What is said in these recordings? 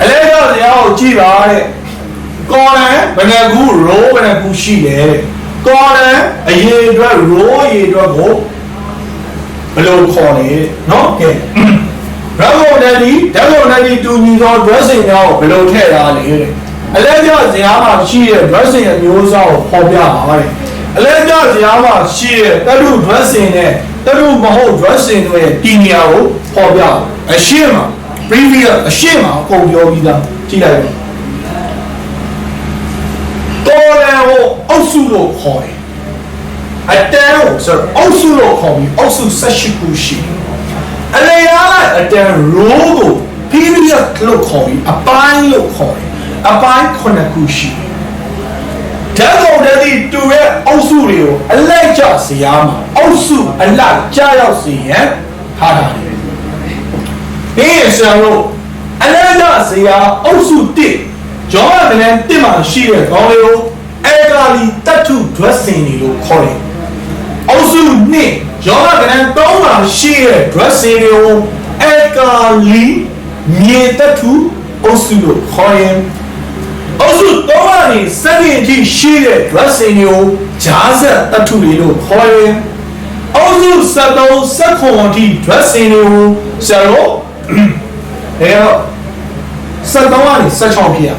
အလဲကြောင့်တရားကိုကြည့်ပါတဲ့ကော်လန်ဘယ်နှကူရိုးဘယ်နှကူရှိတယ်တဲ့ကော်လန်အရေးအတွက်ရိုးအရေးအတွက်ကိုဘယ်လိုခေါ်လဲတဲ့နော်ကဲဓာတ်ကုန်နဲ့ဒီဓာတ်ကုန်နဲ့ဒီတူညီသော dressing များကိုဘယ်လိုထည့်ရလဲတဲ့အလဲကြောင့်ဇာတ်မှာရှိတဲ့ dressing အမျိုးအစားကိုပေါ်ပြပါတဲ့အလဲကြောင့်ဇာတ်မှာရှိတဲ့တတု dressing နဲ့ တတုမဟုတ် dressing တွေတီနီယာကိုပေါ်ပြအရှင်းမှာ previous အရှင်းမှာအကုန်ပြောပြီးသားကြည့်လိုက်ပါတော်တယ်ဟိုအုပ်စုလို့ခေါ်တယ်အတန်းကိုဆိုတော့အုပ်စုလို့ခေါ်ပြီးအုပ်စု18ခုရှိတယ်အလေယာအတန်း row ကို period လို့ခေါ်ပြီးအပိုင်းလို့ခေါ်တယ်အပိုင်း9ခုရှိတယ် ဓာတ်ကုန်တဲ့ဒီတူရဲ့အုပ်စုတွေကိုအလိုက်ကျစေရမှာအုပ်စုအလိုက်ကျရောက်စေရန်ထားတာတယ်ဒီဆရာတို့အလိုက်ကျစေရအုပ်စု1ကျောင်းရတဲ့တစ်မှာရှိတဲ့ခေါင်းလေးကိုအေဂါလီတတ်ထု dressing တွေလို့ခေါ်တယ်အုပ်စု2ကျောင်းရတဲ့တောင်းမှာရှိတဲ့ dressing တွေကိုအေဂါလီမြေတတ်ထုအုပ်စုလို့ခေါ်ရင် အုပ်စုတော့ကနေစက်ရင်ကြီးရှိတဲ့ dressing တွေကိုဂျားဆက်တတ်ထုတွေလို့ခေါ်ရင်အုပ်စု73စက်ခွန်အထိ dressing တွေကိုဆရာတို့အဲတော့73ကနေ16ဖြစ်ရ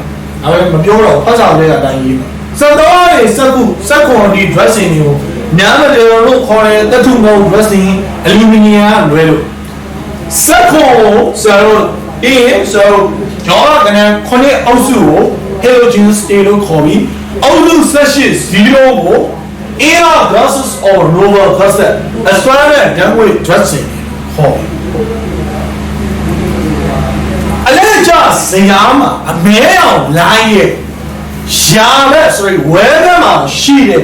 ဒါပေမဲ့မပြောတော့ဖတ်စာလေးကအတိုင်းရေး73ကနေစက်ခုစက်ခွန်အထိ dressing တွေကိုညာမတယ်လို့ခေါ်တဲ့တတ်ထုမဟုတ် dressing aluminum လွဲလို့စက်ခွန်ဆရာတို့အေးဆိုတော့ကျောင်းကနေခုနှစ်အုပ်စုကို halogen state လို့ခေါ်ပြီးအုပ်စု78 0ကို air gases or lower gases as far as downward dressing ခေါ်အလဲကြဇရာမှာအမဲအောင်လိုင်းရဲ့ရှာတဲ့ဆိုရင်ဝဲဘက်မှာရှိတဲ့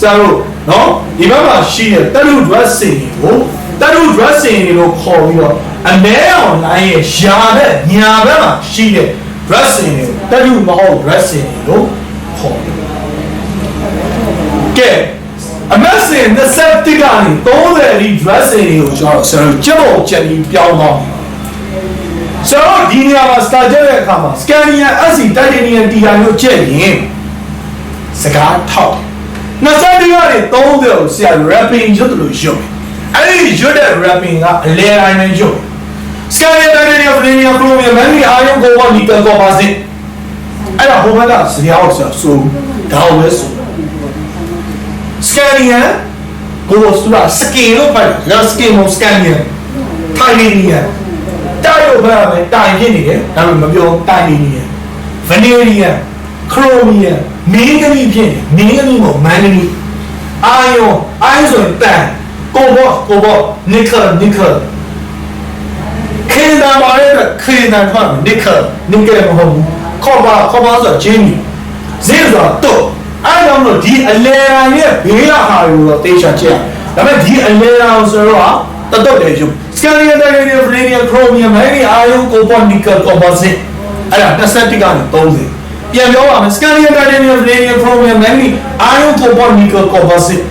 ဆရာတို့နော်ဒီဘက်မှာရှိတဲ့တလူ dressing ကိုတလူ dressing လို့ခေါ်ပြီးတော့အမဲအောင်လိုင်းရဲ့ရှာတဲ့ညာဘက်မှာရှိတဲ့ dressing ကိုတလူမဟုတ် dressing လို့ခေါ်တယ်ကဲအမတ်စင်20ကနေ30ဒီ dressing ကိုကျွန်တော်ဆရာတို့ကြက်ပေါ်ချက်ပြီးပြောင်းသွားပြီဆိုတော့ဒီနေရာမှာ star ချက်တဲ့အခါမှာ scanning SC titanium TI လို့ချက်ရင်စကားထောက်20ဒီကနေ30ကိုဆရာ wrapping ရွတ်လို့ရွတ်အဲ့ဒီရွတ်တဲ့ wrapping ကအလဲတိုင်းနဲ့ရွတ် scanning titanium vanadium chromium manganese iron cobalt nickel copper zinc အဲ့ဒါဟိုဘက်ကစရာအောင်ဆိုဆိုဒါဝဲဆို scanning ကိုဆိုတာ skin လို့ပိုက်တယ် skin ကို scanning ထိုင်နေနေရတာရုပ်ဘက်ပဲတိုင်ဖြစ်နေတယ်ဒါပေမဲ့မပြောတိုင်နေနေရ vanadium chromium မင်းကလေးဖြစ်နေမင်းကလေးကိုမန်ဂနီ iron iron ဆိုရင်တန် cobalt cobalt nickel nickel ခေတံပါတဲ့ခေတံထွက် nickel nickel မဟုတ်ဘူး copper copper ဆိုတာဂျင်းနီဇင်းဆိုတာတော့အဲ့တော့လို့ဒီအလဲရရဲ့ဘေးရဟာကိုတော့တေချာချက်ဒါပေမဲ့ဒီအလဲရဆိုတော့တတော့တယ်ယူ scanning titanium vanadium chromium magnesium iron copper nickel composite အဲ့ဒါ20ကနေ30ပြန်ပြောပါမယ် scanning titanium vanadium chromium magnesium iron copper nickel composite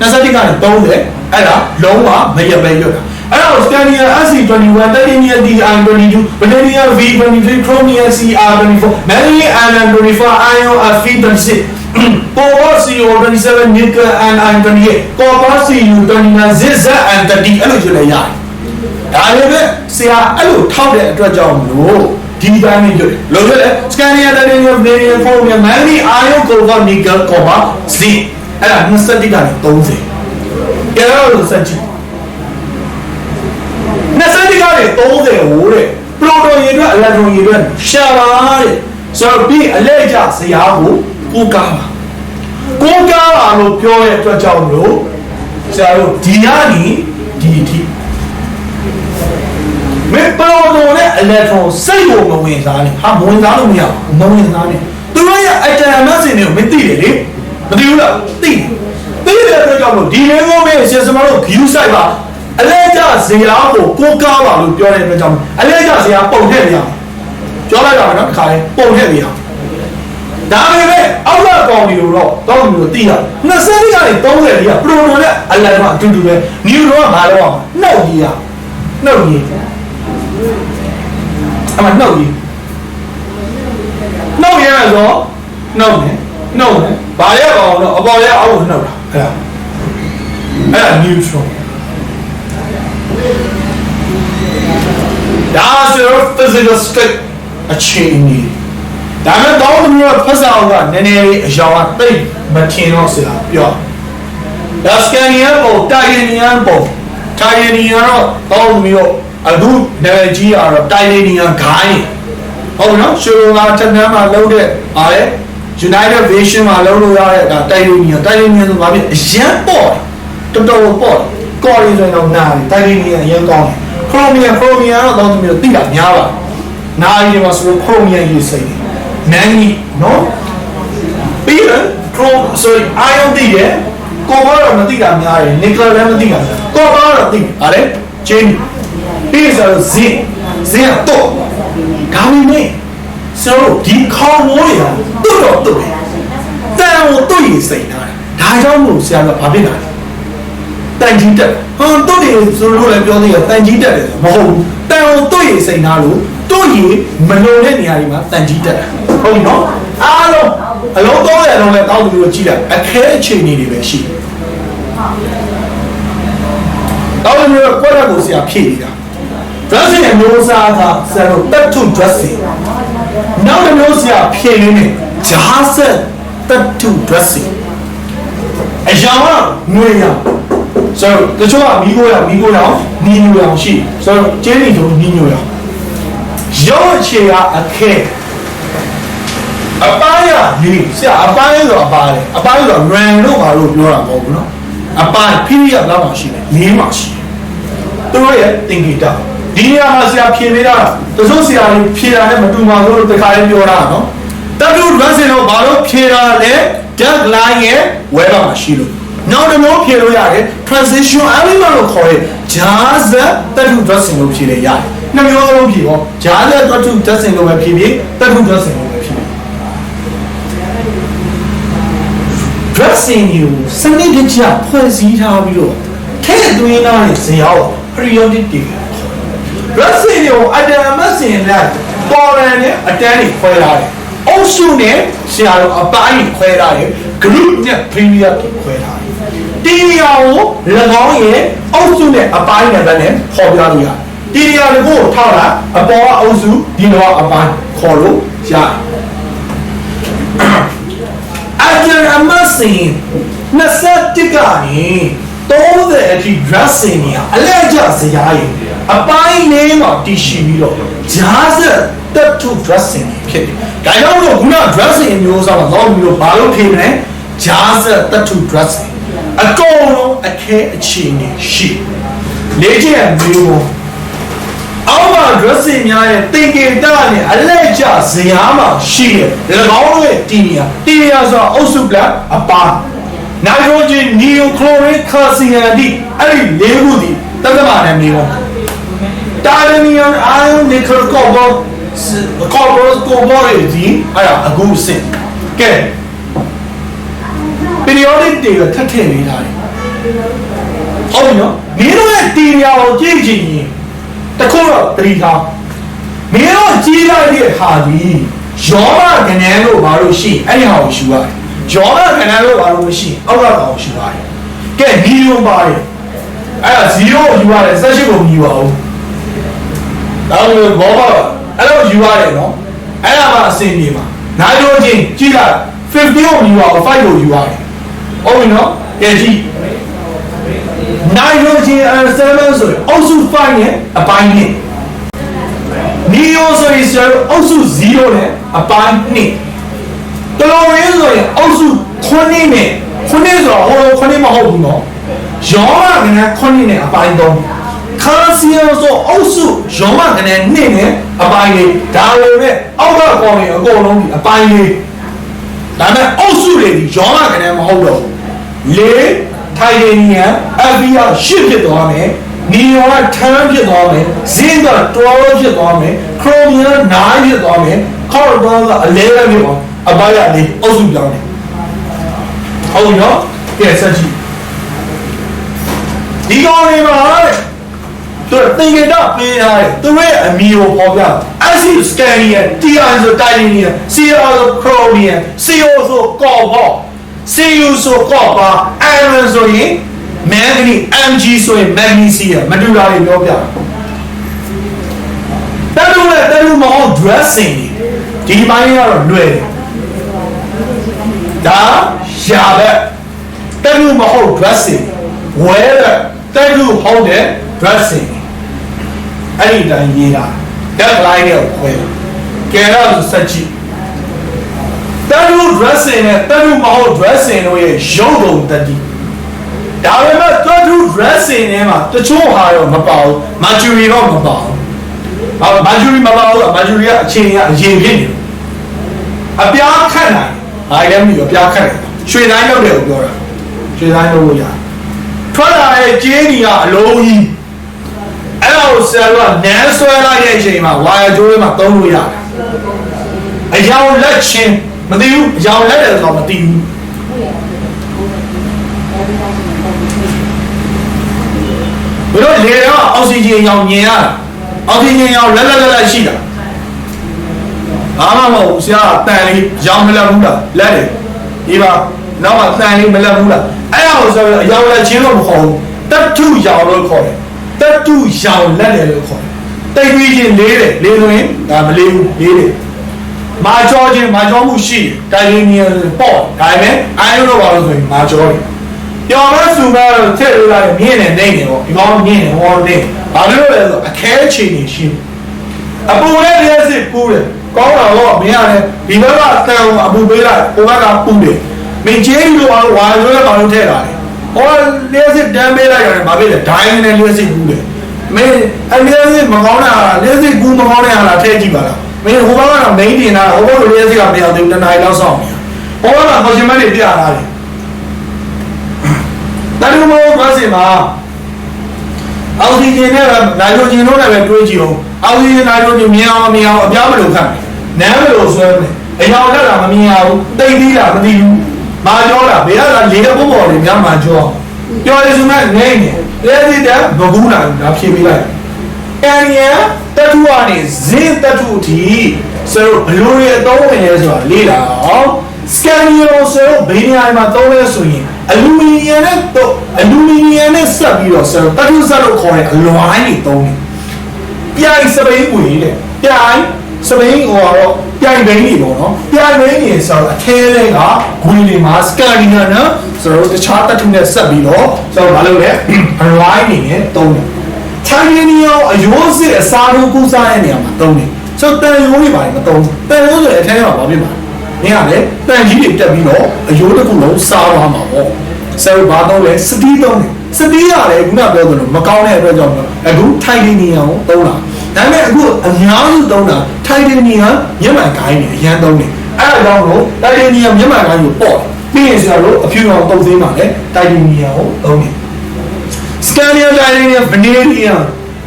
20ကနေ30အဲ့ဒါလုံးဝမရပဲရွတ်တာ အဲ့တော့ scanning SC21 titanium DI22 vanadium V23 chromium CR24 magnesium iron24 iron Fe26 copper CO27 nickel and iron 28 copper CU29 zigzag and 30 အဲ့လိုရွတ်လိုက်ရတယ်ဒါလည်းပဲဆရာအဲ့လိုထောက်တဲ့အတွက်ကြောင့်မလို့ဒီတိုင်းနဲ့ရွတ်တယ်လို့ရွတ်တယ် scanning titanium vanadium chromium magnesium iron copper nickel copper zinc အဲ့ဒါ21ကနေ30ကျတော့လို့စက်ကြည့် 21ကနေ30ဟိုတဲ့ပရိုတိုရေအတွက်အီလက်ထရွန်ရေအတွက်ရှာပါတဲ့ဆိုတော့ဒီအလဲကြဇရာကိုကိုကားပါကိုကားပါလို့ပြောတဲ့အတွက်ကြောင့်လို့ဆရာတို့ဒီကနေဒီအထိမေပရိုတိုနဲ့အီလက်ထရွန်စိတ်ကိုမဝင်စားနဲ့ဟာမဝင်စားလို့မရဘူးမဝင်စားနဲ့သူတို့ရဲ့အတမ်မစင်တွေကိုမသိတယ်လေမသိဘူးလားသိတယ်သိတဲ့အတွက်ကြောင့်လို့ဒီမင်းကိုမင်းဆရာစမတို့ view site ပါ အလဲကျဇရာကိုကိုကားပါလို့ပြောတဲ့အတွက်ကြောင့်အလဲကျဇရာပုံထည့်နေရပြောလိုက်ပါမယ်နော်ဒီခါလေးပုံထည့်နေရဒါပေမဲ့အောက်ကကောင်ဒီလိုတော့တောင်းလို့သိရ20ကနေ30ကြီးကပရိုတိုနဲ့အလန်ကအတူတူပဲနျူရောကငါတော့နှောက်ကြီးရနှုတ်ရည်အမနှုတ်ရည်နှုတ်ရမယ်ဆိုနှုတ်မယ်နှုတ်မယ်ဘာလဲကောင်တော့အပေါ်လဲအောက်ကိုနှုတ်တာအဲ့ဒါအဲ့ဒါ neutral ဒါဆိုတော့ physical state အခြေအနေဒါမဲ့တော့ဒီမျိုးဖက်စာအောင်ကနည်းနည်းလေးအယောင်ကတိတ်မထင်တော့ဆရာပြောဒါစကန်နီယန်ပုံတာဂင်နီယန်ပုံတာဂင်နီယန်တော့တော့ဒီမျိုးအခုနယ်ကြီးရတော့တိုင်နီယန်ဂိုင်းဟုတ်နော်ရှူရိုကတက်နမ်းမှာလုံးတဲ့အားလေ United Vision မှာလုံးလို့ရတဲ့ဒါတိုင်နီယန်တိုင်နီယန်ဆိုဘာဖြစ်အရန်ပေါ့တော်တော်ပေါ့ကော်ရီဆိုရင်တော့နာတယ်တိုင်နီယန်အရင်ကောင်းတယ် ခရိုမီယန်ခရိုမီယန်တော့တော့ဒီမျိုးသိတာများပါနာရီမှာဆိုခရိုမီယန်ရေးစိတ်တယ်မန်နီနော်ပြီးရင်ခရို sorry iron သိတယ်ကော်ဘာတော့မသိတာများတယ်နီကယ်လည်းမသိတာကော်ဘာတော့သိတယ်ဟာလေဂျင်းပြီးဆိုတော့ဇင်းဇင်းတော့ဒါပေမဲ့ဆိုတော့ဒီခေါင်းမိုးတွေကတော့တော့တယ်တန်ကိုတွေ့ရစိတ်ထားတယ်ဒါကြောင့်မို့ဆရာကဘာဖြစ်တာလဲ တန်ကြီးတက်ဟောတို့တွေဆိုလို့လည်းပြောသေးတယ်တန်ကြီးတက်တယ်မဟုတ်ဘူးတန်ကိုတွေ့ရစိတ်ထားလို့တို့ရမလုံတဲ့နေရာတွေမှာတန်ကြီးတက်တယ်ဟုတ်ပြီနော်အားလုံးအလုံးတော့ရလုံးလည်းတောက်သူတို့ကြည့်လိုက်အခဲအခြေအနေတွေပဲရှိတယ်တောက်သူတို့ကွက်ရက်ကိုဆရာဖြည့်နေတာ dressing အမျိုးအစားကဆရာတို့ back to dressing နောက်တစ်မျိုးဆရာဖြည့်ရင်းနဲ့ဂျားဆက် back to dressing အရာကငွေရ ဆိုတော့တချို့ကမီးကိုရမီးကိုရနီညိုရရှိဆိုတော့ကျင်းနေတို့နီညိုရရောအခြေကအခဲအပိုင်းရလေးဆရာအပိုင်းဆိုအပိုင်းအပိုင်းဆို ran လို့ဘာလို့ပြောတာမဟုတ်ဘူးနော်အပိုင်း period လောက်မှရှိတယ်လေးမှရှိတယ်သူတို့ရဲ့သင်္ကေတဒီနေရာမှာဆရာဖြေပေးတာတချို့ဆရာတွေဖြေတာနဲ့မတူပါဘူးလို့တခါလေးပြောတာနော်တတူ dressing တော့ဘာလို့ဖြေတာလဲ dead line ရဲ့ web မှာရှိလို့ နောက်တစ်မျိုးဖြေလို့ရတယ် transition element လို့ခေါ်တဲ့ jazz တတူ dressing လို့ဖြေတယ်ရတယ်နှစ်မျိုးလုံးဖြေဟော jazz တတူ dressing လို့ပဲဖြေဖြေတတူ dressing လို့ပဲဖြေ dressing ကိုစနစ်တကျဖွဲ့စည်းထားပြီးတော့ထဲ့သွင်းထားတဲ့ဇာတ် periodic table dressing ကိုအတန်မစင်လိုက်ပေါ်ရန်နဲ့အတန်းတွေခွဲထားတယ်အုပ်စုနဲ့ဆရာတော်အပိုင်းတွေခွဲထားတယ် group နဲ့ period တွေခွဲထားတယ် တီရီယာကို၎င်းရဲ့အုပ်စုနဲ့အပိုင်းနဲ့ပဲနဲ့ပေါ်ပြလို့ရတယ်တီရီယာကိုထောက်တာအပေါ်ကအုပ်စုဒီတော့အပိုင်းခေါ်လို့ရတယ်အကျဉ်းအမစင်21ကနေ30အထိ dressing နေအလဲကျစရာရည်အပိုင်းလေးမှာတည်ရှိပြီးတော့ဂျားစတက်တူ dressing ဖြစ်တယ်။ဒါကြောင့်မို့ခုန dressing အမျိုးအစားမှာတော့ပြီးတော့ဘာလို့ဖြစ်မလဲဂျားစတက်တူ dressing အကုန်လုံးအခဲအခြေအနေရှိလေ့ကျင့်မျိုးအောက်မှာ dressing များရဲ့သင်္ကေတနဲ့အလဲကျဇရာမှာရှိတယ်။၎င်းတို့ရဲ့တီနီယာတီနီယာဆိုတာအုပ်စုကအပါနိုက်ထရိုဂျင်နီယိုကလိုရစ်ကာစီယန်ဒီအဲ့ဒီလေးခုဒီတက္ကမနဲ့မျိုးတာရနီယန်အိုင်နီကယ်ကောဘောကောဘောကောဘောရီဒီအဲ့ဒါအခုစင်ကဲ periodic တွေကထပ်ထည့်နေထားတယ်ဟုတ်ပြီနော်မင်းတို့ရဲ့တီရီယာကိုကြည့်ချင်ရင်တခုတော့တတိထားမင်းတို့ကြီးလိုက်တဲ့ဟာဒီယောဂကနန်းလို့ဘာလို့ရှိအဲ့ဒီဟာကိုရှူရတယ်ယောဂကနန်းလို့ဘာလို့မရှိအောက်ကကောင်ရှူရတယ်ကဲဒီလိုပါတယ်အဲ့ဒါ0ကိုယူရတယ်18ကိုမယူပါဘူးဒါလို့ဘောပါအဲ့လိုယူရတယ်နော်အဲ့ဒါမှအစင်ပြေမှာနိုင်လို့ချင်းကြည့်လိုက်50ကိုမယူပါဘူး5ကိုယူရတယ် ဟုတ်ပြီနော်ကဲကြည့်နိုင်လို့ချင်းအဲ7ဆိုရင်အောက်စု5နဲ့အပိုင်းနဲ့နီယိုဆိုရင်ဆရာတို့အောက်စု0နဲ့အပိုင်းနဲ့ကလိုရင်းဆိုရင်အောက်စု9နဲ့9ဆိုတော့ဟို9မဟုတ်ဘူးနော်ယောမကလည်း9နဲ့အပိုင်း3ခါစီယိုဆိုအောက်စုယောမကလည်း2နဲ့အပိုင်းလေးဒါလိုပဲအောက်ကကောင်းရင်အကုန်လုံးဒီအပိုင်းလေးဒါပေမဲ့အောက်စုတွေဒီယောမကလည်းမဟုတ်တော့ဘူး လေထိုင်နီယန်အဗီယာရှစ်ဖြစ်သွားမယ်နီယောက10ဖြစ်သွားမယ်ဇင်းက12ဖြစ်သွားမယ်ခရိုမီယာ9ဖြစ်သွားမယ်ခေါ်တော့က11ဖြစ်သွားအပါရလေးအုပ်စုပြောင်းတယ်ဟုတ်ပြီနော်ကဲဆက်ကြည့်ဒီကောင်လေးမှာတဲ့သူကသင်္ကေတပေးထားတယ်သူရဲ့အမည်ကိုပေါ်ပြ acid scanning TI ဆို titanium CR ဆို chromium CO ဆို copper CU ဆို copper iron ဆိုရင် manganese Mg ဆိုရင် magnesium မတူတာတွေပြောပြတယ်တူနဲ့တူမဟုတ် dressing ဒီပိုင်းကတော့လွယ်တယ်ဒါရှာပဲတူမဟုတ် dressing ဝဲတဲ့တူဟုတ်တဲ့ dressing အဲ့ဒီတိုင်းရေးတာ deadline နဲ့ခွဲတာကဲတော့စက်ကြည့် တူ dressing နဲ့တူမဟုတ် dressing တို့ရဲ့ရုပ်ပုံတတိဒါပေမဲ့တူ dressing ထဲမှာတချို့ဟာတော့မပါဘူး mercury တော့မပါဘူးဘာ mercury မပါဘူးက mercury ကအချိန်ကအရင်ဖြစ်နေတယ်အပြားခတ်နိုင်ဘာလဲမသိဘူးအပြားခတ်နိုင်ရွှေတိုင်းလုပ်တယ်ကိုပြောတာရွှေတိုင်းလုပ်လို့ရတယ်ထွက်လာတဲ့ကျင်းကြီးကအလုံးကြီးအဲ့ဒါကိုဆရာတို့ကနန်းဆွဲလိုက်တဲ့အချိန်မှာဝါယာကြိုးထဲမှာသုံးလို့ရတယ်အယောင်လက်ချင်း မသိဘူးအယောင်လက်တယ်ဆိုတော့မသိဘူးဘယ်တော့လေတော့အောက်ဆီဂျင်ရောင်မြင်ရတာအောက်ဆီဂျင်ရောင်လက်လက်လက်လက်ရှိတာဘာမှမဟုတ်ဆရာတန်လေးရောင်မလက်ဘူးလားလက်တယ်ဒီပါနောက်မှတန်လေးမလက်ဘူးလားအဲ့ဒါကိုဆိုတော့အယောင်လက်ချင်းတော့မခေါ်ဘူးတတ်ထုရောင်လို့ခေါ်တယ်တတ်ထုရောင်လက်တယ်လို့ခေါ်တယ်တိတ်ပြီးချင်းလေးတယ်လေးဆိုရင်ဒါမလေးဘူးလေးတယ် မာကြောခြင်းမာကြောမှုရှိတယ်တိုင်နီယန်ပေါ့ဒါပေမဲ့အိုင်လို့ပါလို့ဆိုရင်မာကြောတယ်ပြောင်းလဲစုမဲ့ထည့်လို့ရတယ်မြင့်နေနေနေပေါ့ဒီကောင်မြင့်နေဟောနေဘာလို့လဲဆိုအခဲချိန်နေရှိတယ်အပူနဲ့လျှက်စစ်ပူတယ်ကောင်းတာတော့မင်းရတယ်ဒီဘက်ကတန်အပူပေးလိုက်ဟိုဘက်ကပူတယ်မင်းကျေးလို့ဘာလို့ဝါရွေးဘာလို့ထည့်လာလဲဟောလျှက်စစ်တန်းပေးလိုက်ရတယ်ဘာဖြစ်လဲဒိုင်းနဲ့လျှက်စစ်ပူတယ်မင်းအလျှက်စစ်မကောင်းတာလျှက်စစ်ပူမကောင်းတဲ့ဟာလားထည့်ကြည့်ပါလား မင်းဟိုဘက်ကမိန်တင်တာဟိုဘက်ကလျှက်စစ်ကမရောက်သေးဘူးတနင်္လာရီလောက်ဆောင်နေဟိုဘက်ကခေါ်ရှင်မတွေပြလာတယ်တလူမောဘတ်စင်မှာအောက်ဆီဂျင်နဲ့နိုင်ထရိုဂျင်တို့နဲ့ပဲတွေးကြည့်အောင်အောက်ဆီဂျင်နိုင်ထရိုဂျင်မြင်အောင်မမြင်အောင်အပြားမလို့ခတ်နမ်းမလို့ဆွဲမယ်အယောင်လက်တာမမြင်ရဘူးတိတ်သေးတာမသိဘူးမာကြောတာဘယ်ကလေတဲ့ပုံပေါ်တွေများမာကြောပြောရစုမဲ့နေနေလေဒီတဲ့ဘကူးလာဒါဖြေပေးလိုက်အဲ့ဒီ တတူကနေဇင်းတတူအထိဆိုတော့ဘလို့ရအသုံးဝင်လဲဆိုတာလေးလာအောင်စကန်နီယိုဆိုတော့ဘယ်နေရာမှာသုံးလဲဆိုရင်အလူမီနီယံနဲ့တော့အလူမီနီယံနဲ့ဆက်ပြီးတော့ဆိုတော့တတူဆက်လို့ခေါ်တဲ့အလွိုင်းတွေသုံးတယ်ပြိုင်စပိန်ဝင်တဲ့ပြိုင်စပိန်ဟိုတော့ပြိုင်ဘိန်းတွေပေါ့နော်ပြိုင်ဘိန်းတွေဆိုတော့အထဲလေးကဂွင်တွေမှာစကန်နီယံနဲ့ဆိုတော့တခြားတတူနဲ့ဆက်ပြီးတော့ဆိုတော့မလုပ်လဲအလွိုင်းတွေနဲ့သုံးတယ် ထိုင်နီယံအယိုးစစ်အစားထိုးကူးစားတဲ့နေရာမှာသုံးတယ်ဆိုတော့တန်ယိုးတွေပါတယ်မသုံးတန်ယိုးဆိုတဲ့အထဲမှာဘာဖြစ်မှာမင်းကလည်းတန်ကြီးတွေတက်ပြီးတော့အယိုးတစ်ခုလုံးစားသွားမှာပေါ့ဆယ်ဘာတော့လဲစတီးသုံးတယ်စတီးရတယ်ခုနပြောသလိုမကောင်းတဲ့အတွက်ကြောင့်အခုထိုင်နီယံကိုသုံးတာဒါပေမဲ့အခုအများစုသုံးတာထိုင်နီယံမျက်မှန်ကိုင်းနေအရန်သုံးတယ်အဲ့ဒါကြောင့်လို့ထိုင်နီယံမျက်မှန်ကိုင်းကိုပေါ့ပြီးရင်ဆရာတို့အဖြူအောင်တုံးသေးပါလေထိုင်နီယံကိုသုံးတယ် စကန်နီယံထိုင်နီယံဗနေရီယံ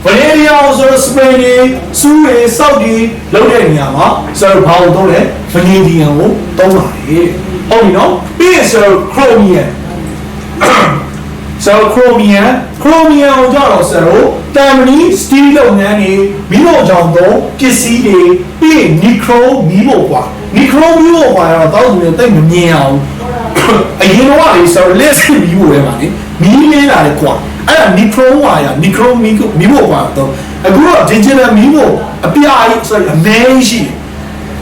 ဗနေရီယံဆိုတော့စပိန်တွေစူးတွေစောက်တွေလောက်တဲ့နေရာမှာဆရာတို့ဘာလို့သုံးလဲဗနေရီယံကိုသုံးပါတယ်ဟုတ်ပြီနော်ပြီးရင်ဆရာတို့ခရိုမီယံ so chromium chromium ကိုကြတော့ဆရာတို့တမ်မနီ steel လုပ်ငန်းတွေမိဖို့ကြောင့်တော့ပစ္စည်းတွေပြီးရင် nicro မိဖို့ကွာ nicro မိဖို့ကွာတော့တောက်သူတွေတိတ်မမြင်အောင်အရင်တော့လေဆိုတော့ list မိဖို့ပဲပါလေမီးလင်းလာတယ်ကွာ အဲ့ဒါ nicro ဝါရ nicro မိမိဖို့ကွာတော့အခုတော့ digital မိဖို့အပြားကြီးဆိုရင်အမဲကြီးရှိတယ်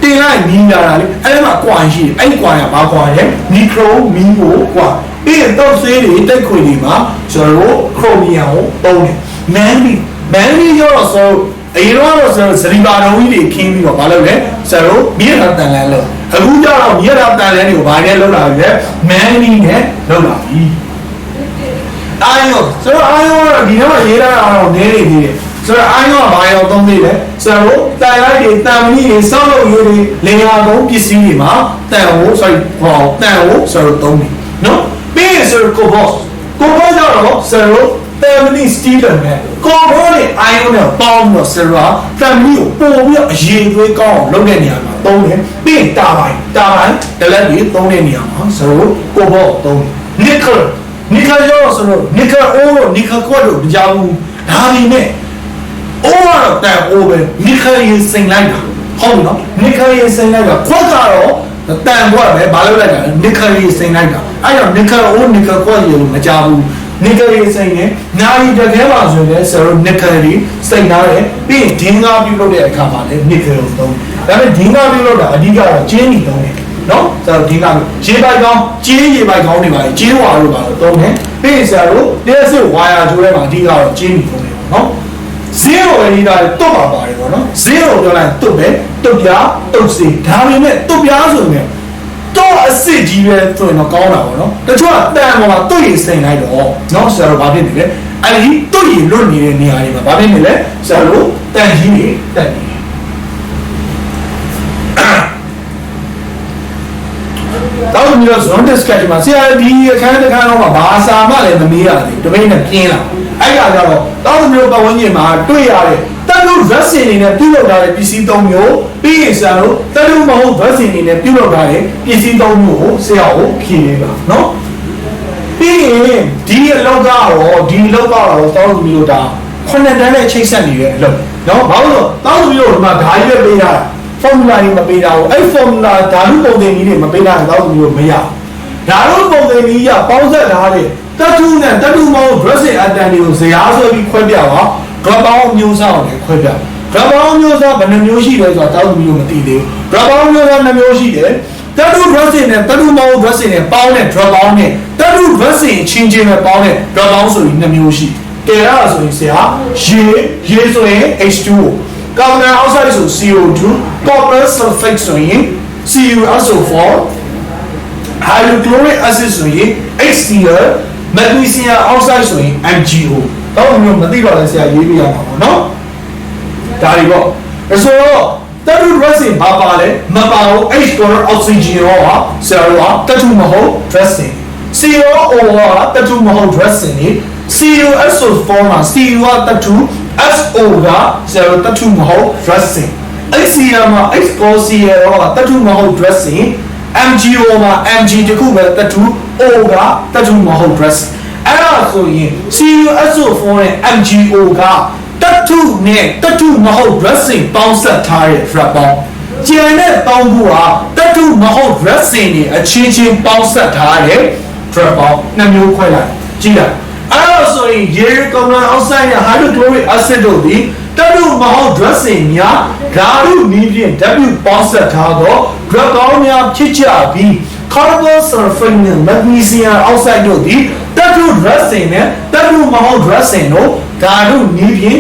တင်လိုက်မီးလာတာလေအဲ့မှာကွာရှိတယ်အဲ့ဒီကွာရဘာကွာလဲ nicro မီးဖို့ကွာပြီးရင်တော့ဆေးတွေတက်ခွေတွေမှာကျွန်တော်တို့ခရိုမီယံကိုပုံတယ်မန်လီမန်လီရောဆိုအရင်တော့ဆိုစရီပါတော်ကြီးတွေခင်းပြီးတော့မလုပ်လဲဆရာတို့မြေရတန်လန်းလို့အခုကျတော့မြေရတန်လန်းတွေကိုဘာနဲ့လုပ်လာပြီလဲမန်လီနဲ့လုပ်လာပြီ အာယောဆိုတော့အာယောကဒီတော့ရေးလာတာတော့နေနေသေးတယ်ဆိုတော့အာယောကဘာရောသုံးသေးလဲဆရာတို့တန်လိုက်တွေတန်မီတွေစောက်လုပ်ရေးတွေလင်ယာကုန်းပစ္စည်းတွေမှာတန်ဟို sorry ဟောတန်ဟိုဆရာတို့သုံးပြီနော်ပြီးရင်ဆိုကိုဘောကိုဘောကြတော့ဆယ်ရိုတယ်မနီစတီလန်နဲ့ကိုဘောနဲ့အိုင်ယွန်နဲ့ပေါင်းတော့ဆယ်ရာတမ်မီကိုပို့ပြီးအရေးသွေးကောင်းအောင်လုပ်တဲ့နေရာမှာသုံးတယ်ပြီးရင်တာပိုင်းတာပိုင်းဒလက်ကြီးသုံးတဲ့နေရာမှာဆယ်ရိုကိုဘောသုံးတယ်နစ်ကယ် နစ်ကယ်ရောဆိုတော့နစ်ကယ်အိုးရောနစ်ကယ်ကွက်တို့မကြောက်ဘူးဒါဒီနဲ့တန်အိုးပဲနိခရီစိန်လိုက်တာဟုတ်ပြီနော်နိခရီစိန်လိုက်တာခွက်ကတော့တန်ခွက်ပဲဘာလို့လိုက်တာလဲနိခရီစိန်လိုက်တာအဲ့တော့နိခအိုးနိခခွက်ရေလို့မကြဘူးနိခရီစိန်နဲ့နာရီတကယ်ပါဆိုရင်လည်းဆရာတို့နိခရီစိန်ထားတယ်ပြီးရင်ဒင်းကားပြုလုပ်တဲ့အခါမှာလည်းနိခရီကိုသုံးတယ်ဒါပေမဲ့ဒင်းကားပြုလုပ်တာအဓိကတော့ကျင်းနေသုံးတယ် နော်ဆရာတို့ဒင်းကားရေပိုက်ကောင်းကျင်းရေပိုက်ကောင်းတွေပါကျင်းဝါလို့ပါလို့သုံးတယ်ပြီးရင်ဆရာတို့တရားစစ်ဝါယာကျိုးထဲမှာအဓိကတော့ကျင်းနေသုံးတယ်နော် zero ပဲရေးတာတွတ်ပါပါတယ်ပေါ့နော် zero ပြောလိုက်တွတ်ပဲတွတ်ပြတွတ်စီဒါပေမဲ့တွတ်ပြဆိုရင်တော့အစ်စ်ကြီးပဲဆိုရင်တော့ကောင်းတာပေါ့နော်တချို့ကတန်ပေါ်မှာတွတ်ရည်စိန်လိုက်တော့နော်ဆရာတို့ဘာဖြစ်နေလဲအဲ့ဒီတွတ်ရည်လွတ်နေတဲ့နေရာတွေမှာဘာဖြစ်နေလဲဆရာတို့တန်ကြီးတွေတက်နေ တယ်တော့ဒီလို zone discussion မှာဆရာဒီအခန်းတစ်ခန်းတော့ဘာစာမှလည်းမမေးရသေးဘူးတပိတ်နဲ့ပြင်းလာအဲ့ဒါကြတော့တောင်းမျိုးပတ်ဝန်းကျင်မှာတွေ့ရတဲ့တက်လို့ vaccine တွေနဲ့ပြုလုပ်ထားတဲ့ပစ္စည်းသုံးမျိုးပြီးရင်ဆရာတို့တက်လို့မဟုတ် vaccine တွေနဲ့ပြုလုပ်ထားတဲ့ပစ္စည်းသုံးမျိုးကိုဆရာကိုဖြေပေးပါနော်ပြီးရင်ဒီအလောက်ကတော့ဒီအလောက်ကတော့တောင်းမျိုးတာခုနှစ်တန်းနဲ့ချိတ်ဆက်နေတဲ့အလုပ်နော်ဘာလို့လဲတောင်းမျိုးဒီမှာဓာကြီးပဲပေးတာ formula တွေမပေးတာဘူးအဲ့ formula ဓာတုပုံသင်ကြီးတွေမပေးတာတော့တောင်းမျိုးမရဘူးဓာတုပုံသင်ကြီးကပေါင်းဆက်ထားတဲ့တတုနဲ့တတုမောင်း dressing item တွေကိုဇရာဆွဲပြီးခွဲပြပါဂရပေါင်းမျိုးစားကိုလည်းခွဲပြဂရပေါင်းမျိုးစားဘယ်နှမျိုးရှိလဲဆိုတော့တောင်းမျိုးမသိသေးဘူးဂရပေါင်းမျိုးစားနှမျိုးရှိတယ်တတု dressing နဲ့တတုမောင်း dressing နဲ့ပေါင်းတဲ့ drop ပေါင်းနဲ့တတု dressing ချင်းချင်းနဲ့ပေါင်းတဲ့ drop ပေါင်းဆိုပြီးနှမျိုးရှိတယ်ကဲအဲ့ဒါဆိုရင်ဆရာရေရေဆိုရင် H2O ကာဗွန်ဒိုင်အောက်ဆိုဒ်ဆို CO2 copper sulfate ဆိုရင် CuSO4 hydrochloric acid ဆိုရင် HCl magnesium oxide ဆိုရင် MgO တော့မျိုးမသိတော့လဲဆရာရေးပြရမှာပေါ့နော်ဒါတွေပေါ့အဲဆိုတော့တတု dressing ဘာပါလဲမပါဘူး H chlor oxygen ရောဟာဆရာတို့ကတတုမဟုတ် dressing COO ကတတုမဟုတ် dressing နေ CuSO4 မှာ Cu ကတတု SO ကဆရာတို့တတုမဟုတ် dressing HCl မှာ H chlor Cl ကတတုမဟုတ် dressing MGO မှာ MG တခုပဲတတူ O ကတတူမဟုတ် dress အဲ့ဒါဆိုရင် CUSO4 နဲ့ MGO ကတတူနဲ့တတူမဟုတ် dressing ပေါင်းဆက်ထားတဲ့ drug ပေါင်းကျန်တဲ့ပေါင်းခုဟာတတူမဟုတ် dressing တွေအချင်းချင်းပေါင်းဆက်ထားတဲ့ drug ပေါင်းနှစ်မျိုးခွဲလိုက်ကြည့်လိုက် အဲ့ဒါဆိုရင်ရေကွန်ပလန်အောက်ဆိုဒ်နဲ့ hydrochloric acid တို့ဒီတတုမဟုတ် dressing များဓာတုနည်းဖြင့် W ပေါင်းဆက်ထားသော drug ကောင်းများဖြစ်ကြပြီး carbon sulfate နဲ့ magnesium oxide တို့သည်တတု dressing နဲ့တတုမဟုတ် dressing တို့ဓာတုနည်းဖြင့်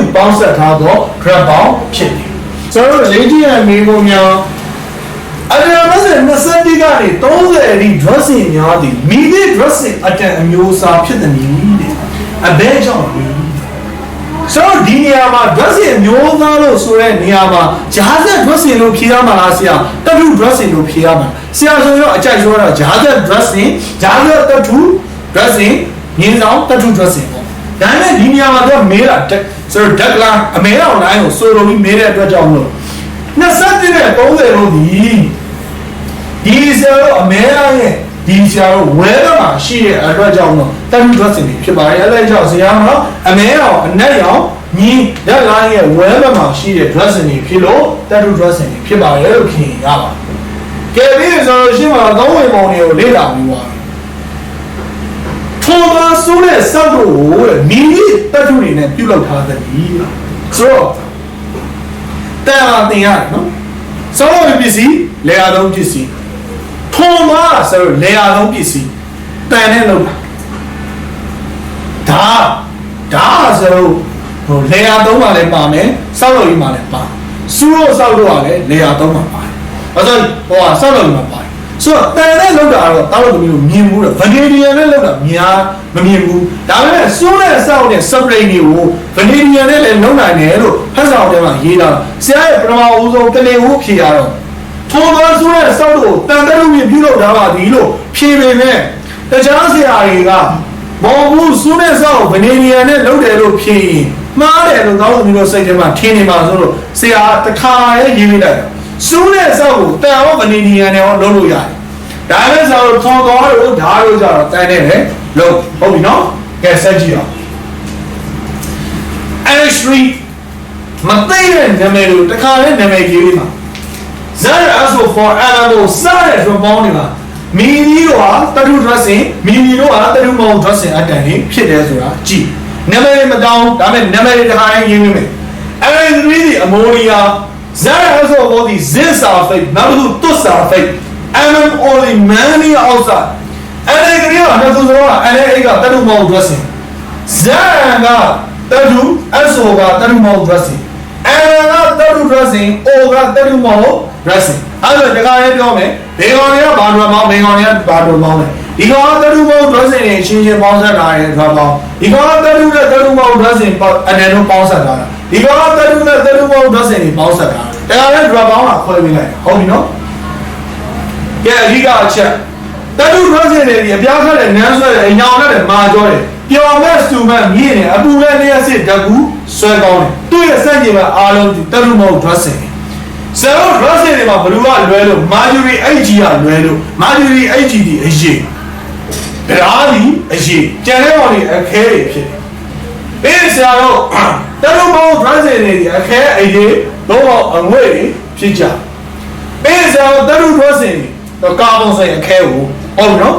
W ပေါင်းဆက်ထားသော drug ပေါင်းဖြစ်တယ်ဆိုတော့လေ့ကျင့်ရမေးဖို့များ အဲ့ဒါမှဆက်20ကနေ30အထိ dressing များသည်မိသည့် dressing အတန်အမျိုးအစားဖြစ်တဲ့နည်းတဲ့အဘဲကြောင့်ပြီးဆိုတော့ဒီနေရာမှာ dressing မျိုးသားလို့ဆိုတဲ့နေရာမှာဂျားဆက် dressing လို့ဖြေရမှာလားဆရာတတု dressing လို့ဖြေရမှာဆရာဆိုတော့အကြိုက်ဆိုတော့ဂျားဆက် dressing ဂျားဆက်တတု dressing ငင်းဆောင်တတု dressing ပေါ့ဒါနဲ့ဒီနေရာမှာတော့မေးတာဆိုတော့ deck လာအမေအောင်လိုင်းကိုစိုးလို့ပြီးမေးတဲ့အတွက်ကြောင့်လို့20နဲ့30လို့ဒီ ဒီဆရာတို့အမေအောင်ရဲ့ဒီဆရာတို့ဝဲဘက်မှာရှိတဲ့အတွက်ကြောင့်တော့တတု dressing ဖြစ်ပါတယ်အဲ့ဒါကြောင့်ဆရာကအမေအောင်အနက်ရောင်ညီလက်လိုင်းရဲ့ဝဲဘက်မှာရှိတဲ့ dressing တွေဖြစ်လို့တတု dressing တွေဖြစ်ပါတယ်လို့ခင်ရပါကဲပြီးဆိုတော့ရှင်းမှာသုံးဝင်ပုံတွေကိုလေ့လာပြီးသွားတယ်ထောမဆိုးတဲ့စောက်တို့ကိုတဲ့မိမိတတုတွေနဲ့ပြုလုပ်ထားတဲ့ဒီဆိုတော့တန်အောင်တင်ရတယ်နော်စောက်ပစ္စည်းလေယာသုံးပစ္စည်း ထောမဆိုတော့လေယာသုံးပစ္စည်းတန်နဲ့လုပ်တာဒါဒါဆိုတော့ဟိုလေယာသုံးပါလည်းပါမယ်စောက်လို့ကြီးပါလည်းပါစူးလို့စောက်လို့ကလည်းလေယာသုံးပါပါတယ်ဘာလို့ဟိုကစောက်လို့မှာပါတယ်ဆိုတော့တန်နဲ့လောက်တာတော့တောက်လို့မျိုးမြင်ဘူးတော့ဗနေဒီယန်နဲ့လောက်တာများမမြင်ဘူးဒါပေမဲ့စိုးတဲ့စောက်နဲ့ separate တွေကိုဗနေဒီယန်နဲ့လည်းလုံနိုင်တယ်လို့ဖက်ဆောင်တဲမှာရေးတာဆရာရဲ့ပထမဦးဆုံးကနေဦးဖြေရတော့ ထိုးသောစိုးတဲ့စောက်တို့တန်တဲ့လူမြင်ပြုလုပ်ထားပါသည်လို့ဖြေပေမဲ့တခြားဆရာတွေကမော်ဘူးစိုးတဲ့စောက်ဗနေဒီယန်နဲ့လုပ်တယ်လို့ဖြေရင်မှားတယ်လို့တောင်းလို့မျိုးစိတ်ထဲမှာထင်နေမှာဆိုလို့ဆရာတခါရဲ့ရေးမိလိုက်စူးတဲ့စောက်ကိုတန်ရောဗနေနီယန်နဲ့ရောလုပ်လို့ရတယ်။ဒါလည်းဆိုတော့ထော်တော်တို့ဓာတ်တို့ကြတော့တန်နေတယ်လို့ဟုတ်ပြီနော်။ကဲဆက်ကြည့်အောင်။ H3 မသိတဲ့နာမည်ကိုတခါလဲနာမည်ကြီးလေးမှာ ZSO for animal စတဲ့ drone တွေမှာမီနီတို့ဟာတတု dressing မီနီတို့ဟာတတုမဟုတ် dressing အတန်ကြီးဖြစ်တယ်ဆိုတာကြည့်နာမည်မတောင်းဒါပေမဲ့နာမည်တခါလဲရေးမိမယ်အဲ့ဒီ3ဒီအမိုနီယာ ZSO for the zin sulfate နောက်တစ်ခု tut sulfate MM only many outside အဲ့ဒီကလေးကနှစ်ခုစလုံးကအဲ့ဒီအိတ်ကတတုမဟုတ် dressing ဇန်ကတတု SO ကတတုမဟုတ် dressing အန်ကတတု dressing O ကတတုမဟုတ် dressing အဲ့ဒါတခါလေးပြောမယ်ဘေကောင်တွေကဘာတော်မောင်းဘေကောင်တွေကဘာတော်မောင်းလဲဒီကောင်ကတတုမဟုတ် dressing တွေအချင်းချင်းပေါင်းဆက်တာရဲ့သွားပေါင်းဒီကောင်ကတတုနဲ့တတုမဟုတ် dressing အနေနဲ့ပေါင်းဆက်တာဒီကောင်ကတတုနဲ့တတုမဟုတ် dressing တွေပေါင်းဆက်တာတခါလေး drop ပေါင်းတာခွဲပေးလိုက်ဟုတ်ပြီနော်ကဲအဓိကအချက်တတု dressing တွေဒီအပြားဆက်တဲ့နန်းဆွဲတဲ့အညောင်နဲ့မာကြောတယ်ပျော်မဲ့စတူမန်မြင့်နေအပူနဲ့လျှက်စစ်တကူဆွဲကောင်းတယ်သူ့ရဲ့စက်ကြီးမှာအားလုံးတတုမဟုတ် dressing ဆယ်တော့ dressing တွေမှာဘလူးကလွဲလို့ marjorie HG ကလွဲလို့ marjorie HG ဒီအရေးဗရာဒီအရေးကျန်တဲ့ကောင်တွေအခဲတွေဖြစ်တယ်ပေးဆရာတော့တတုမဟုတ် dressing တွေဒီအခဲအရေးတော့အငွေ့တွေဖြစ်ကြပေးဆရာတော့တတု dressing တွေတော့ကာဗွန်ဆိုင်အခဲကိုဟုတ်နော်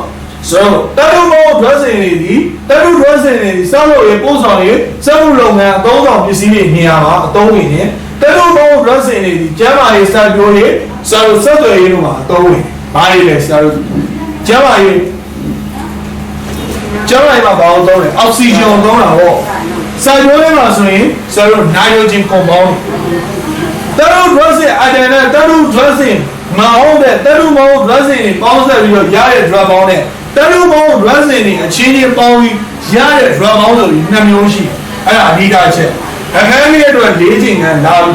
ဆိုတော့တတုမော dressing တွေဒီတတု dressing တွေဒီစောက်လို့ရပို့ဆောင်ရစက်မှုလုပ်ငန်းအသုံးဆောင်ပစ္စည်းတွေနေရာမှာအသုံးဝင်နေ တတုမော dressing တွေဒီကျမ်းမာရေးစက်ပြိုးရေးစက်လို့စက်တွေရေးလို့မှာအသုံးဝင်ဘာတွေလဲဆရာတို့ကျမ်းမာရေးကျမ်းမာရေးမှာဘာလို့သုံးလဲအောက်ဆီဂျင်သုံးတာပေါ့စက်ပြိုးရေးမှာဆိုရင်ဆရာတို့ nitrogen compound တတု dressing အတန်နဲ့တတု dressing မဟုတ်တဲ့တတုမဟုတ် dressing တွေပေါင်းဆက်ပြီးတော့ရတဲ့ drug ပေါင်းနဲ့တတုမဟုတ် dressing တွေအချင်းချင်းပေါင်းပြီးရတဲ့ drug ပေါင်းဆိုပြီးနှစ်မျိုးရှိအဲ့ဒါအဓိကအ ချက်အခန်းလေးအတွက်၄ချိန်ကလာပြီ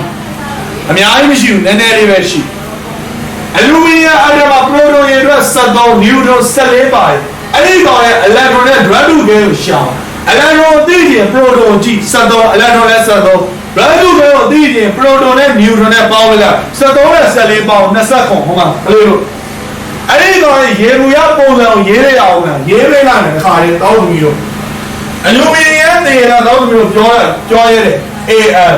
အများကြီးမရှိဘူးနည်းနည်းလေးပဲရှိအလူမီနီယံအတမပရိုတိုရေအတွက်73နျူထရွန်14ပါတယ်အဲ့ဒီကောင်ရဲ့အီလက်ထရွန်နဲ့ drug 2ကိုရှောင်းအီလက်ထရွန်သိရင်ပရိုတိုကြည့်73အီလက်ထရွန်နဲ့73 brand new ကိုသိရင် proton နဲ့ neutron နဲ့ပေါင်းလိုက်တာ73နဲ့14ပေါင်း20ခုဟိုမှာဘယ်လိုလို့အဲ့ဒီတော့ရေဘူးရပုံစံကိုရေးရအောင်လားရေးပေးလိုက်တယ်ခါလေးတောင်းသမီးတို့ အလူမီနီယံတေရာတောင်းသမီးတို့ပြောရပြောရတယ် AL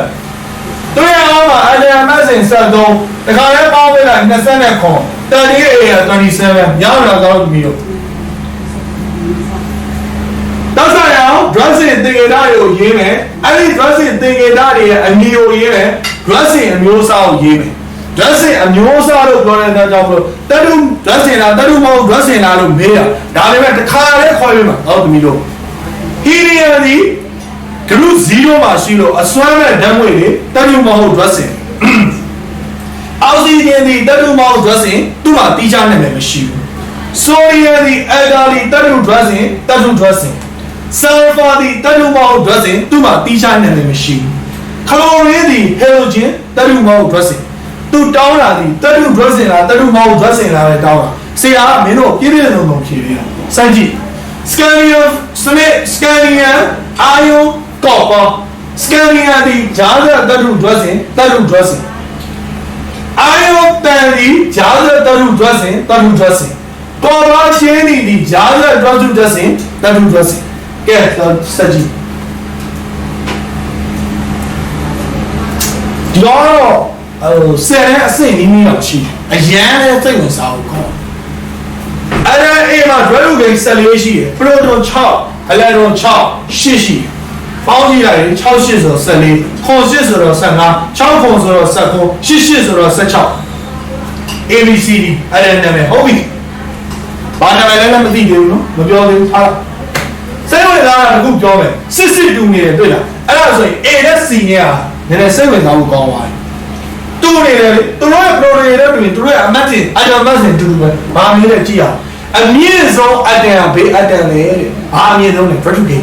တွေ့ရအောင်ပါအတမ်မဆင်73တခါလေးပေါင်းပေးလိုက်20နဲ့ခွန်38 AL 27ညောင်းတော့တောင်းသမီးတို့တော့ဆိုင်အောင် dressing သင်္ကေတတွေကိုရေးမယ်အဲ့ဒီ dressing သင်္ကေတတွေရဲ့အမည်ကိုရေးမယ် dressing အမျိုးအစားကိုရေးမယ် dressing အမျိုးအစားလို့ပြောတဲ့အတွက်ကြောင့်မလို့တတု dressing လားတတုမဟုတ် dressing လားလို့မေးတာဒါပေမဲ့တစ်ခါလေးခေါ်ပြီးမှာတော့သမီးတို့ helium ဒီ group 0မှာရှိလို့အစွမ်းမဲ့ဓာတ်ငွေတွေတတုမဟုတ် dressing အောက်ဆီဂျင်ဒီတတုမဟုတ် dressing သူ့မှာတီးခြားနာမည်မရှိဘူး sodium ဒီ alkali တတု dressing တတု dressing ဆာဖာဒီတတုမဟုတ် dressing သူ့မှာတီးခြားနာမည်မရှိဘူးခလိုရင်းဒီ halogen တတုမဟုတ် dressing သူတောင်းလာဒီတတု dressing လားတတုမဟုတ် dressing လားပဲတောင်းတာဆရာကမင်းတို့ပြည့်ပြည့်စုံစုံဖြေပေးတာစမ်းကြည့် scanning စနစ် scanning ion copper scanning ဒီဂျာဇတတု dressing တတု dressing ion တန်ဒီဂျာဇတတု dressing တတု dressing ကော်ဘာရှင်းဒီဒီဂျာဇတတု dressing တတု dressing ကဲစကြည့်ဒီတော့ဟိုဆယ်တဲ့အဆင့်နည်းနည်းတော့ရှိအရန်လည်းစိတ်ဝင်စားဖို့ခေါ်အဲ့ ဒါအေးမှာ value gain 14ရှိတယ် proton 6 electron 6 8ရှိတယ်ပေါင်းကြည့်လိုက်ရင်6 8ဆိုတော့14ခွန်8ဆိုတော့15 6ခွန်ဆိုတော့19 8 8ဆိုတော့16 ABCD အဲ့ဒါနာမည်ဟုတ်ပြီဘာနာမည်လဲမသိသေးဘူးနော်မပြောသေးဘူးအားစိတ်ဝင်စားတာတခုပြောမယ်စစ်စစ်တူနေတယ်တွေ့လားအဲ့ဒါဆိုရင် A နဲ့ C နဲ့ဟာနည်းနည်းစိတ်ဝင်စားဖို့ကောင်းပါတယ်တူနေတယ်လေသူတို့ရဲ့ protein တွေတူရင်သူတို့ရဲ့အမတ်တင်အတမ်မတ်တင်တူတူပဲဘာမင်းလဲကြည့်အောင် အမြင့်ဆုံးအတမ်ဘေးအတမ်လေတဲ့ဘာအမြင့်ဆုံးလဲ vertical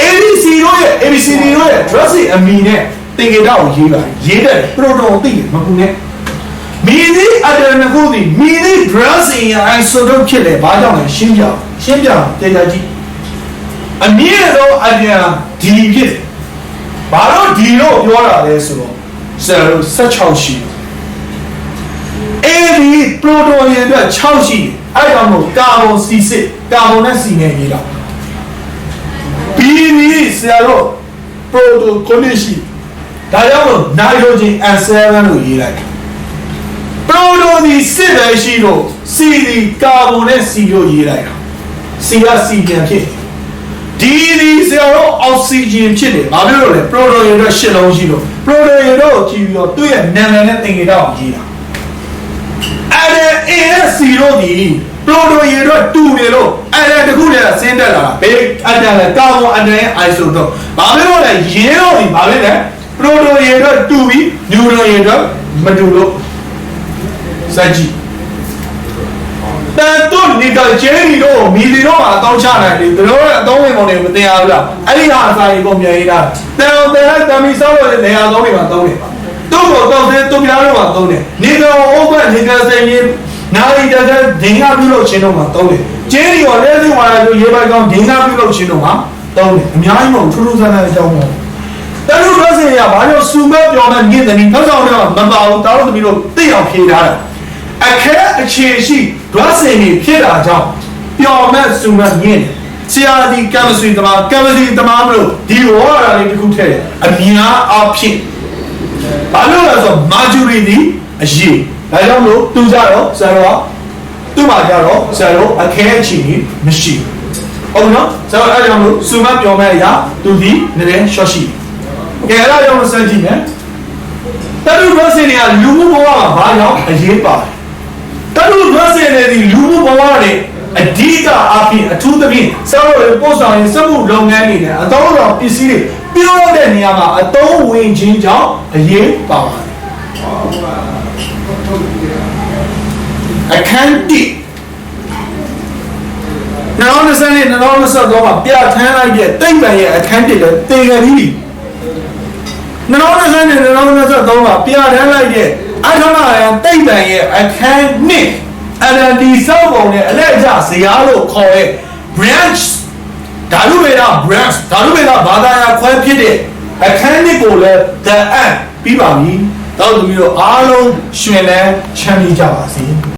ABC တို့ရဲ့ ABCD တို့ရဲ့ dressing အမီနဲ့တင်ကြတာကိုရေးပါရေးတယ် proton သိတယ်မကူနဲ့မီဒီအတမ်နှစ်ခုဒီမီဒီ dressing ရဲ့ isotope ဖြစ်တယ်ဘာကြောင့်လဲရှင်းပြရှင်းပြတရားကြည့်အမြင့်ဆုံးအတမ်ဒီဖြစ်တယ်ဘာလို့ဒီလို့ပြောတာလဲဆိုတော့ဆယ်လို့16ရှိတယ်အဲ့ ဒီပရိုတိုရဲ့အတွက်6ရှိတယ်အဲ့ဒါမို့ကာဗွန် C6 ကာဗွန်နဲ့ C နဲ့ရေးတာဘီနီဆရာတို့ပရိုတိုကိုနေရှိဒါကြောင့်လို့ nitrogen and 7လို့ရေးလိုက်ပရိုတိုဒီစစ်ပဲရှိတော့ C ဒီကာဗွန်နဲ့ C လို့ရေးလိုက်တာ C က C ပြန်ဖြစ်ဒီဒီဆရာတို့အောက်ဆီဂျင်ဖြစ်တယ်ဘာဖြစ်လို့လဲပရိုတိုရေတော့ရှစ်လုံးရှိလို့ပရိုတိုရေတော့ကြည့်ပြီးတော့သူ့ရဲ့နာမည်နဲ့သင်္ကေတအောင်ရေးတာ အဲ့ဒါ A နဲ့ C တို့ဒီပရိုတိုရေတော့တူနေလို့အဲ့ဒါတခုတည်းကဆင်းတက်လာတာဘေးအတန်လဲကာဗွန်အတန်ရဲ့ iso တော့ဘာဖြစ်လို့လဲရင်းတော့ဒီဘာဖြစ်လဲပရိုတိုရေတော့တူပြီးနျူရိုရေတော့မတူလို့စက်ကြည့်တန်တော့နေကကျဲရီတော့မီလီတော့မှာအတောင်းချနိုင်တယ်တို့ရဲ့အတောင်းဝင်ပုံတွေမတင်ရဘူးလားအဲ့ဒီဟာအစာရီကိုမြန်ရေးတာတန်တန်တမီဆောက်လို့နေရာသုံးတွေမှာသုံးတယ် သူ့ကိုတော့တဲ့သူပြားတော့မှာသုံးတယ်နေကောင်အိုးဘက်နေကစိန်ရင်နာရီတတဲ့ဒင်္ဂပြုလို့ချင်းတော့မှာသုံးတယ်ကျဲရီရောလဲစုမှာလို့ရေးပိုက်ကောင်ဒင်္ဂပြုလို့ချင်းတော့မှာသုံးတယ်အများကြီးမဟုတ်ထူးထူးဆန်းဆန်းအကြောင်းပေါ့တလူတော့စင်ရဘာလို့စူမဲ့ပြောမဲ့မြင့်တယ်နောက်ဆောင်တော့မပါဘူးတောင်းသမီးတို့သိအောင်ဖြေထားတာအခက်အခြေရှိဒွတ်စင်ကြီးဖြစ်တာကြောင့်ပျော်မဲ့စူမဲ့မြင့်တယ်ဆရာဒီကမ္မစီတမကမ္မစီတမမလို့ဒီဝါရာလေးတစ်ခုထည့်တယ်အများအားဖြင့် ဘာလို့လဲဆိုမာဂျူရီဒီအရေးဒါကြောင့်လို့သူကြတော့ဆရာတော်ကသူ့မှာကြတော့ဆရာတော်အခဲအခြေကြီးမရှိဘူးဟုတ်နော်ဆရာတော်အဲ့ကြောင့်လို့စူမဲ့ပျော်မဲ့အရာသူဒီနည်းနည်းရှော့ရှိတယ်ကဲအဲ့ဒါကြောင့်စမ်းကြည့်မယ်တလူဘစင်တွေကလူမှုဘဝမှာဘာကြောင့်အရေးပါတယ်တလူဘစင်တွေဒီလူမှုဘဝတွေအဓိကအဖြစ်အထူးသဖြင့်ဆောက်ရပို့ဆောင်ရေးစက်မှုလုပ်ငန်းတွေနဲ့အသုံးအဆောင်ပစ္စည်းတွေ ပြုလုပ်တဲ့နေရာမှာအသုံးဝင်ခြင်းကြောင့်အရေးပါပါတယ်အခန်းတိနောက်နှစ်စနေနောက်နှစ်ဆက်တော့ပြဋ္ဌာန်းလိုက်တဲ့တိတ်ပံရဲ့အခန်းတိလည်းတေကလေးနောက်နှစ်စနေနောက်နှစ်ဆက်တော့ပြဋ္ဌာန်းလိုက်တဲ့အထမယံတိတ်ပံရဲ့အခန်းနှစ်အရန်ဒီစောက်ပုံနဲ့အလက်အကျဇရာလို့ခေါ်တဲ့ branch ဓာတုဝေဒ branch ဓာတုဝေဒဘာသာရာခွဲဖြစ်တဲ့အခန်းနှစ်ကိုလည်း the end ပြီးပါပြီ။တောက်သူမျိုးအားလုံးရှင်လန်းချမ်းမြေ့ကြပါစေ။